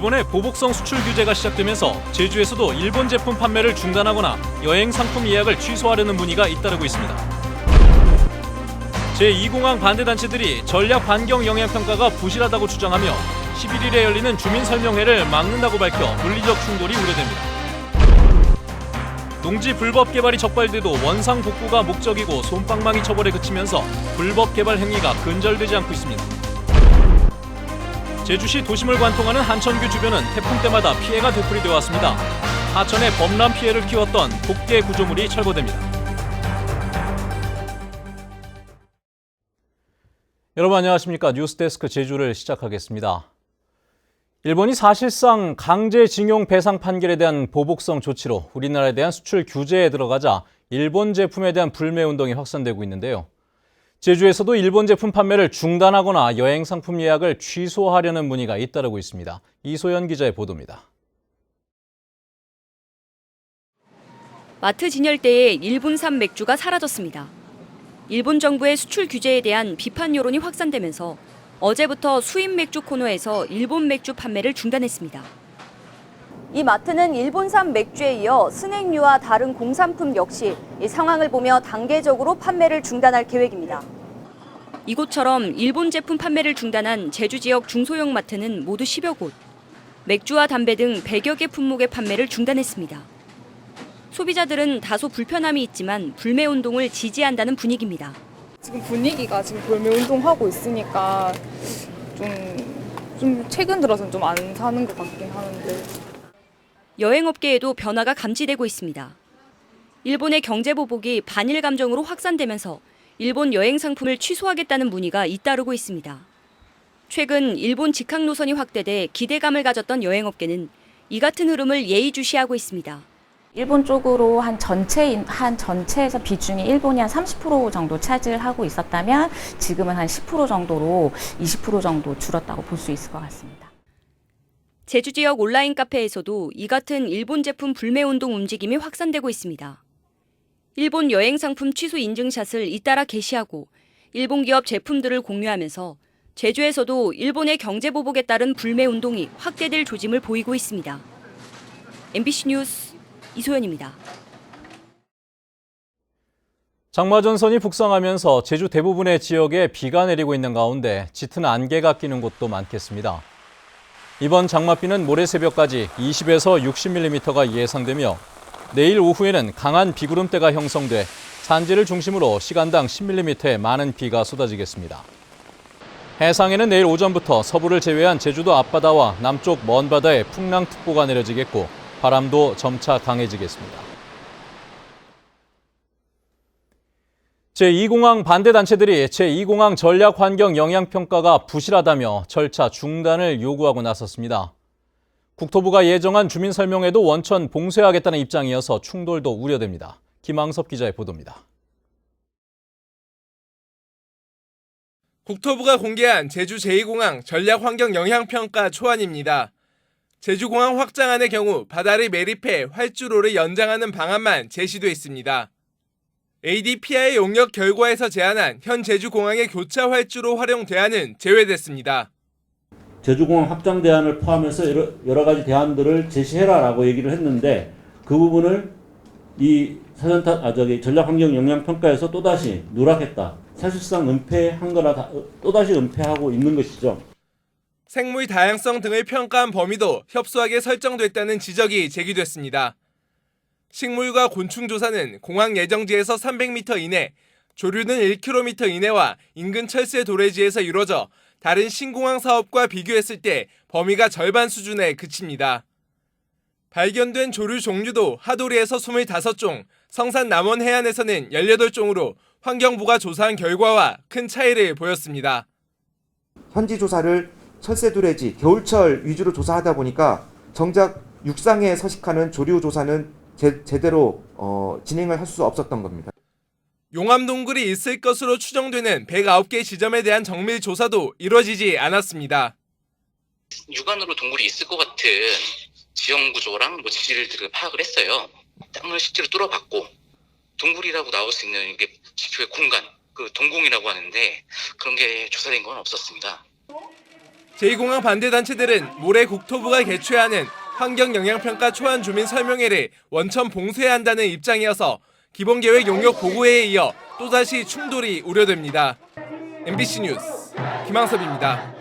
일본의 보복성 수출 규제가 시작되면서 제주에서도 일본 제품 판매를 중단하거나 여행 상품 예약을 취소하려는 문의가 잇따르고 있습니다. 제2공항 반대 단체들이 전략 반경 영향 평가가 부실하다고 주장하며 11일에 열리는 주민 설명회를 막는다고 밝혀 물리적 충돌이 우려됩니다. 농지 불법 개발이 적발돼도 원상 복구가 목적이고 솜방망이 처벌에 그치면서 불법 개발 행위가 근절되지 않고 있습니다. 제주시 도심을 관통하는 한천교 주변은 태풍 때마다 피해가 되풀이되어 왔습니다. 하천에 범람 피해를 키웠던 독대 구조물이 철거됩니다. 여러분 안녕하십니까 뉴스데스크 제주를 시작하겠습니다. 일본이 사실상 강제징용 배상 판결에 대한 보복성 조치로 우리나라에 대한 수출 규제에 들어가자 일본 제품에 대한 불매 운동이 확산되고 있는데요. 제주에서도 일본 제품 판매를 중단하거나 여행 상품 예약을 취소하려는 문의가 잇따르고 있습니다. 이소연 기자의 보도입니다. 마트 진열대에 일본산 맥주가 사라졌습니다. 일본 정부의 수출 규제에 대한 비판 여론이 확산되면서 어제부터 수입 맥주 코너에서 일본 맥주 판매를 중단했습니다. 이 마트는 일본산 맥주에 이어 스낵류와 다른 공산품 역시 이 상황을 보며 단계적으로 판매를 중단할 계획입니다. 이곳처럼 일본 제품 판매를 중단한 제주 지역 중소형 마트는 모두 10여 곳. 맥주와 담배 등 100여 개 품목의 판매를 중단했습니다. 소비자들은 다소 불편함이 있지만 불매 운동을 지지한다는 분위기입니다. 지금 분위기가 지금 불매 운동하고 있으니까 좀, 좀 최근 들어서는 좀 안 사는 것 같긴 하는데 여행업계에도 변화가 감지되고 있습니다. 일본의 경제 보복이 반일 감정으로 확산되면서 일본 여행 상품을 취소하겠다는 문의가 잇따르고 있습니다. 최근 일본 직항 노선이 확대돼 기대감을 가졌던 여행업계는 이 같은 흐름을 예의주시하고 있습니다. 일본 쪽으로 한 전체 한 전체에서 비중이 일본이 한 30% 정도 차지하고 있었다면 지금은 한 10% 정도로 20% 정도 줄었다고 볼 수 있을 것 같습니다. 제주 지역 온라인 카페에서도 이 같은 일본 제품 불매 운동 움직임이 확산되고 있습니다. 일본 여행 상품 취소 인증샷을 잇따라 게시하고 일본 기업 제품들을 공유하면서 제주에서도 일본의 경제 보복에 따른 불매 운동이 확대될 조짐을 보이고 있습니다. MBC 뉴스 이소연입니다. 장마 전선이 북상하면서 제주 대부분의 지역에 비가 내리고 있는 가운데 짙은 안개가 끼는 곳도 많겠습니다. 이번 장맛비는 모레 새벽까지 20에서 60mm가 예상되며 내일 오후에는 강한 비구름대가 형성돼 산지를 중심으로 시간당 10mm의 많은 비가 쏟아지겠습니다. 해상에는 내일 오전부터 서부를 제외한 제주도 앞바다와 남쪽 먼 바다에 풍랑특보가 내려지겠고 바람도 점차 강해지겠습니다. 제2공항 반대 단체들이 제2공항 전략 환경 영향 평가가 부실하다며 절차 중단을 요구하고 나섰습니다. 국토부가 예정한 주민 설명회도 원천 봉쇄하겠다는 입장이어서 충돌도 우려됩니다. 김항섭 기자의 보도입니다. 국토부가 공개한 제주 제2공항 전략 환경 영향 평가 초안입니다. 제주공항 확장안의 경우 바다를 매립해 활주로를 연장하는 방안만 제시돼 있습니다. ADPI 용역 결과에서 제안한 현 제주공항의 교차 활주로 활용 대안은 제외됐습니다. 제주공항 확장 대안을 포함해서 여러, 여러 가지 대안들을 제시해라라고 얘기를 했는데 그 부분을 이 사전타 아 저기 전략환경 영향 평가에서 또 다시 누락했다. 사실상 은폐한 거라 다, 또 다시 은폐하고 있는 것이죠. 생물 다양성 등을 평가한 범위도 협소하게 설정됐다는 지적이 제기됐습니다. 식물과 곤충 조사는 공항 예정지에서 300m 이내, 조류는 1km 이내와 인근 철새 도래지에서 이루어져 다른 신공항 사업과 비교했을 때 범위가 절반 수준에 그칩니다. 발견된 조류 종류도 하도리에서 25종, 성산 남원 해안에서는 18종으로 환경부가 조사한 결과와 큰 차이를 보였습니다. 현지 조사를 철새두레지, 겨울철 위주로 조사하다 보니까 정작 육상에 서식하는 조류 조사는 제, 제대로 어, 진행을 할 수 없었던 겁니다. 용암동굴이 있을 것으로 추정되는 109개 지점에 대한 정밀 조사도 이루어지지 않았습니다. 육안으로 동굴이 있을 것 같은 지형 구조랑 뭐 지질을 파악을 했어요. 땅을 실제로 뚫어봤고 동굴이라고 나올 수 있는 게 지표의 공간, 그 동공이라고 하는데 그런 게 조사된 건 없었습니다. 제2공항 반대 단체들은 모레 국토부가 개최하는 환경영향평가 초안 주민 설명회를 원천 봉쇄해야 한다는 입장이어서 기본계획 용역 보고회에 이어 또다시 충돌이 우려됩니다. MBC 뉴스 김항섭입니다.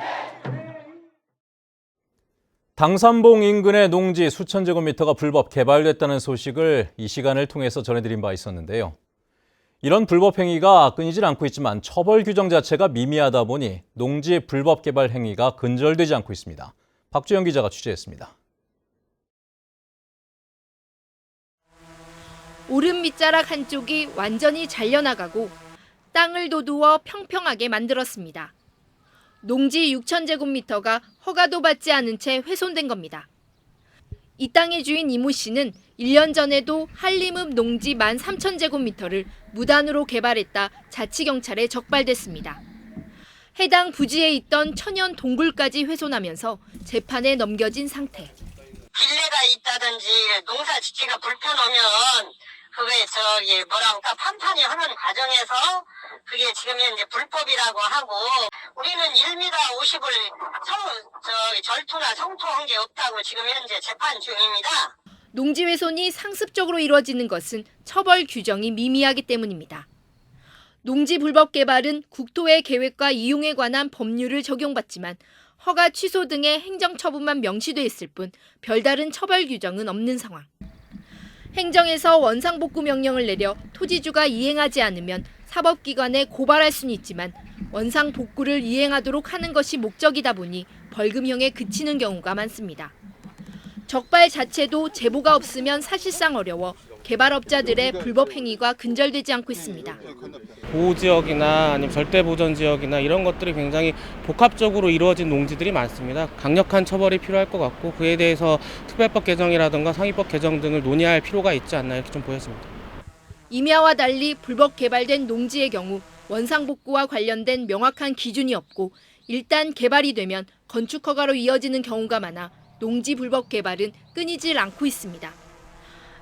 당산봉 인근의 농지 수천 제곱미터가 불법 개발됐다는 소식을 이 시간을 통해서 전해드린 바 있었는데요. 이런 불법 행위가 끊이질 않고 있지만 처벌 규정 자체가 미미하다 보니 농지 불법 개발 행위가 근절되지 않고 있습니다. 박주영 기자가 취재했습니다. 오름 밑자락 한쪽이 완전히 잘려나가고 땅을 도두어 평평하게 만들었습니다. 농지 6,000제곱미터가 허가도 받지 않은 채 훼손된 겁니다. 이 땅의 주인 이모 씨는 1년 전에도 한림읍 농지 13,000제곱미터를 무단으로 개발했다 자치경찰에 적발됐습니다. 해당 부지에 있던 천연 동굴까지 훼손하면서 재판에 넘겨진 상태. 빌레가 있다든지 농사 짓기가 불편하면 그게 저기 뭐랄까 판판이 하는 과정에서 그게 지금 현재 불법이라고 하고 우리는 1m 50을 저기 절투나 성토한 게 없다고 지금 현재 재판 중입니다. 농지 훼손이 상습적으로 이루어지는 것은 처벌 규정이 미미하기 때문입니다. 농지 불법 개발은 국토의 계획과 이용에 관한 법률을 적용받지만 허가 취소 등의 행정처분만 명시돼 있을 뿐 별다른 처벌 규정은 없는 상황. 행정에서 원상복구 명령을 내려 토지주가 이행하지 않으면 사법기관에 고발할 수는 있지만 원상복구를 이행하도록 하는 것이 목적이다 보니 벌금형에 그치는 경우가 많습니다. 적발 자체도 제보가 없으면 사실상 어려워 개발업자들의 불법 행위가 근절되지 않고 있습니다. 보호 지역이나 아니면 절대 보전 지역이나 이런 것들이 굉장히 복합적으로 이루어진 농지들이 많습니다. 강력한 처벌이 필요할 것 같고 그에 대해서 특별법 개정이라든가 상위법 개정 등을 논의할 필요가 있지 않나 이렇게 좀 보였습니다. 임야와 달리 불법 개발된 농지의 경우 원상 복구와 관련된 명확한 기준이 없고 일단 개발이 되면 건축 허가로 이어지는 경우가 많아 농지 불법 개발은 끊이질 않고 있습니다.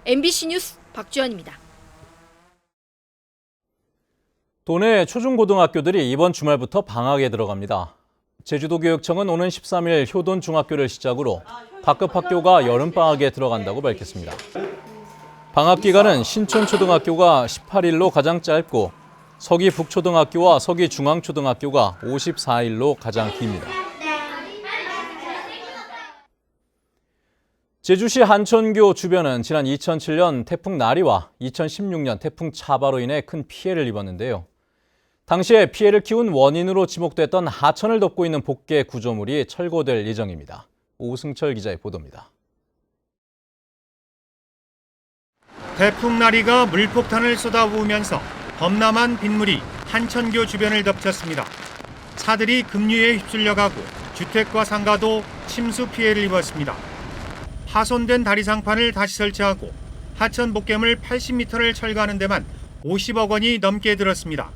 MBC 뉴스 박주연입니다. 도내 초중고등학교들이 이번 주말부터 방학에 들어갑니다. 제주도교육청은 오는 13일 효돈 중학교를 시작으로 각급 학교가 여름방학에 들어간다고 밝혔습니다. 방학 기간은 신촌초등학교가 18일로 가장 짧고 서기 북초등학교와 서기 중앙초등학교가 54일로 가장 깁니다. 제주시 한천교 주변은 지난 2007년 태풍 나리와 2016년 태풍 차바로 인해 큰 피해를 입었는데요. 당시에 피해를 키운 원인으로 지목됐던 하천을 덮고 있는 복개 구조물이 철거될 예정입니다. 오승철 기자의 보도입니다. 태풍 나리가 물폭탄을 쏟아부으면서 범람한 빗물이 한천교 주변을 덮쳤습니다. 차들이 급류에 휩쓸려가고 주택과 상가도 침수 피해를 입었습니다. 파손된 다리 상판을 다시 설치하고 하천 복개물 80m를 철거하는 데만 50억 원이 넘게 들었습니다.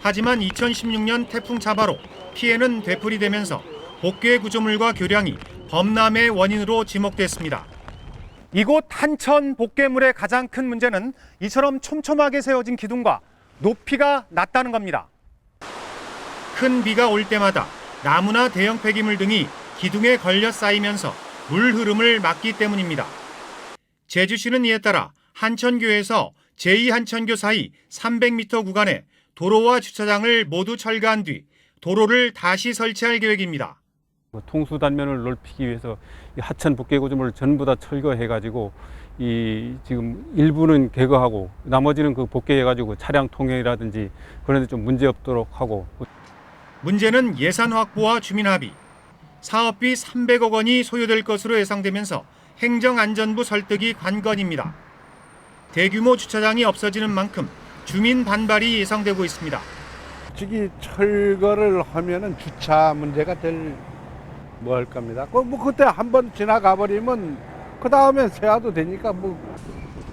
하지만 2016년 태풍 차바로 피해는 되풀이되면서 복개 구조물과 교량이 범람의 원인으로 지목됐습니다. 이곳 한천 복개물의 가장 큰 문제는 이처럼 촘촘하게 세워진 기둥과 높이가 낮다는 겁니다. 큰 비가 올 때마다 나무나 대형 폐기물 등이 기둥에 걸려 쌓이면서 물 흐름을 막기 때문입니다. 제주시는 이에 따라 한천교에서 제2한천교 사이 300m 구간에 도로와 주차장을 모두 철거한 뒤 도로를 다시 설치할 계획입니다. 뭐 통수 단면을 넓히기 위해서 이 하천 복개 구조물을 전부 다 철거해가지고 이 지금 일부는 개거하고 나머지는 그 복개해가지고 차량 통행이라든지 그런 데 좀 문제 없도록 하고 문제는 예산 확보와 주민 합의. 사업비 300억 원이 소요될 것으로 예상되면서 행정안전부 설득이 관건입니다. 대규모 주차장이 없어지는 만큼 주민 반발이 예상되고 있습니다. 저기 철거를 하면은 주차 문제가 될 뭐 할 겁니다. 그 뭐 그때 한 번 지나가 버리면 그 다음엔 세워도 되니까 뭐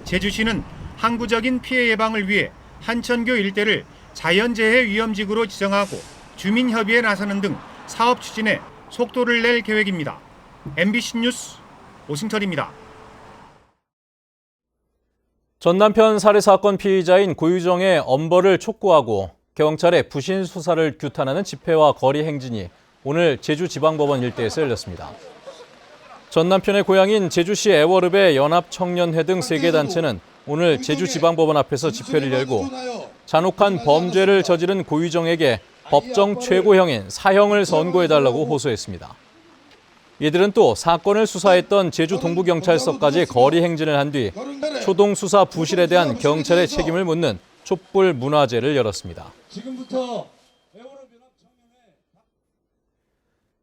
제주시는 항구적인 피해 예방을 위해 한천교 일대를 자연재해 위험지구로 지정하고 주민 협의에 나서는 등 사업 추진에 속도를 낼 계획입니다. MBC 뉴스 오승철입니다. 전 남편 살해 사건 피의자인 고유정의 엄벌을 촉구하고 경찰의 부신 수사를 규탄하는 집회와 거리 행진이 오늘 제주지방법원 일대에서 열렸습니다. 전 남편의 고향인 제주시 애월읍의 연합청년회 등 세 개 단체는 오늘 제주지방법원 앞에서 집회를 열고 잔혹한 범죄를 저지른 고유정에게 법정 최고형인 사형을 선고해달라고 호소했습니다. 이들은 또 사건을 수사했던 제주 동부경찰서까지 거리 행진을 한 뒤 초동 수사 부실에 대한 경찰의 책임을 묻는 촛불 문화제를 열었습니다.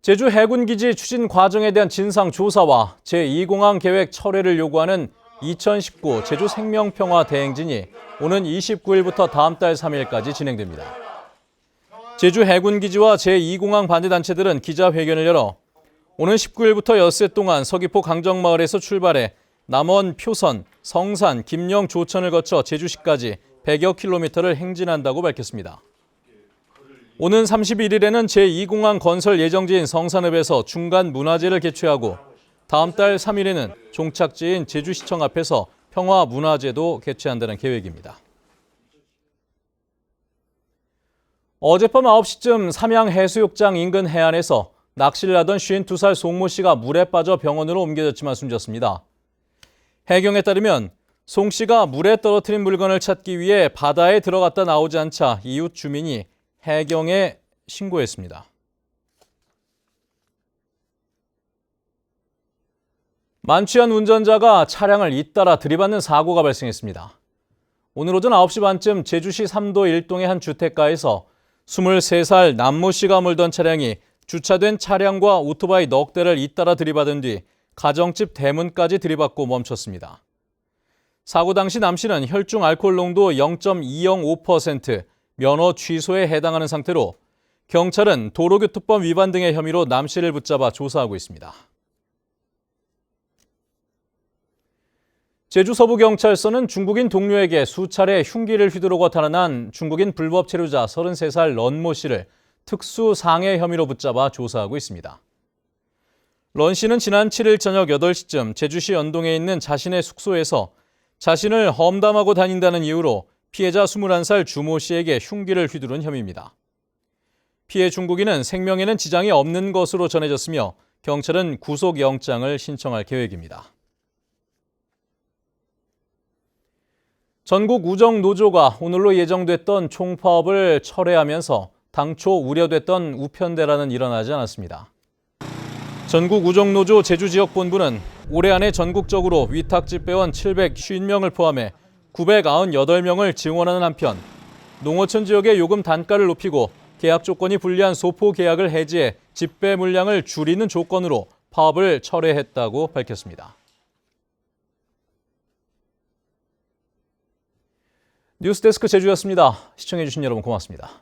제주 해군기지 추진 과정에 대한 진상 조사와 제2공항 계획 철회를 요구하는 2019 제주 생명평화 대행진이 오는 29일부터 다음 달 3일까지 진행됩니다. 제주 해군기지와 제2공항 반대단체들은 기자회견을 열어 오는 19일부터 엿새 동안 서귀포 강정마을에서 출발해 남원, 표선, 성산, 김영, 조천을 거쳐 제주시까지 100여 킬로미터를 행진한다고 밝혔습니다. 오는 31일에는 제2공항 건설 예정지인 성산읍에서 중간 문화제를 개최하고 다음 달 3일에는 종착지인 제주시청 앞에서 평화 문화제도 개최한다는 계획입니다. 어젯밤 9시쯤 삼양 해수욕장 인근 해안에서 낚시를 하던 52살 송모 씨가 물에 빠져 병원으로 옮겨졌지만 숨졌습니다. 해경에 따르면 송 씨가 물에 떨어뜨린 물건을 찾기 위해 바다에 들어갔다 나오지 않자 이웃 주민이 해경에 신고했습니다. 만취한 운전자가 차량을 잇따라 들이받는 사고가 발생했습니다. 오늘 오전 9시 반쯤 제주시 삼도 일동의 한 주택가에서 23살 남모 씨가 몰던 차량이 주차된 차량과 오토바이 넉 대를 잇따라 들이받은 뒤 가정집 대문까지 들이받고 멈췄습니다. 사고 당시 남 씨는 혈중 알코올 농도 0.205%, 면허 취소에 해당하는 상태로 경찰은 도로교통법 위반 등의 혐의로 남 씨를 붙잡아 조사하고 있습니다. 제주 서부 경찰서는 중국인 동료에게 수차례 흉기를 휘두르고 탈환한 중국인 불법 체류자 33살 런모 씨를 특수 상해 혐의로 붙잡아 조사하고 있습니다. 런 씨는 지난 7일 저녁 8시쯤 제주시 연동에 있는 자신의 숙소에서 자신을 험담하고 다닌다는 이유로 피해자 21살 주모 씨에게 흉기를 휘두른 혐의입니다. 피해 중국인은 생명에는 지장이 없는 것으로 전해졌으며 경찰은 구속영장을 신청할 계획입니다. 전국 우정노조가 오늘로 예정됐던 총파업을 철회하면서 당초 우려됐던 우편대란은 일어나지 않았습니다. 전국 우정노조 제주지역본부는 올해 안에 전국적으로 위탁 집배원 750명을 포함해 998명을 지원하는 한편 농어촌 지역의 요금 단가를 높이고 계약 조건이 불리한 소포 계약을 해지해 집배 물량을 줄이는 조건으로 파업을 철회했다고 밝혔습니다. 뉴스데스크 제주였습니다. 시청해주신 여러분 고맙습니다.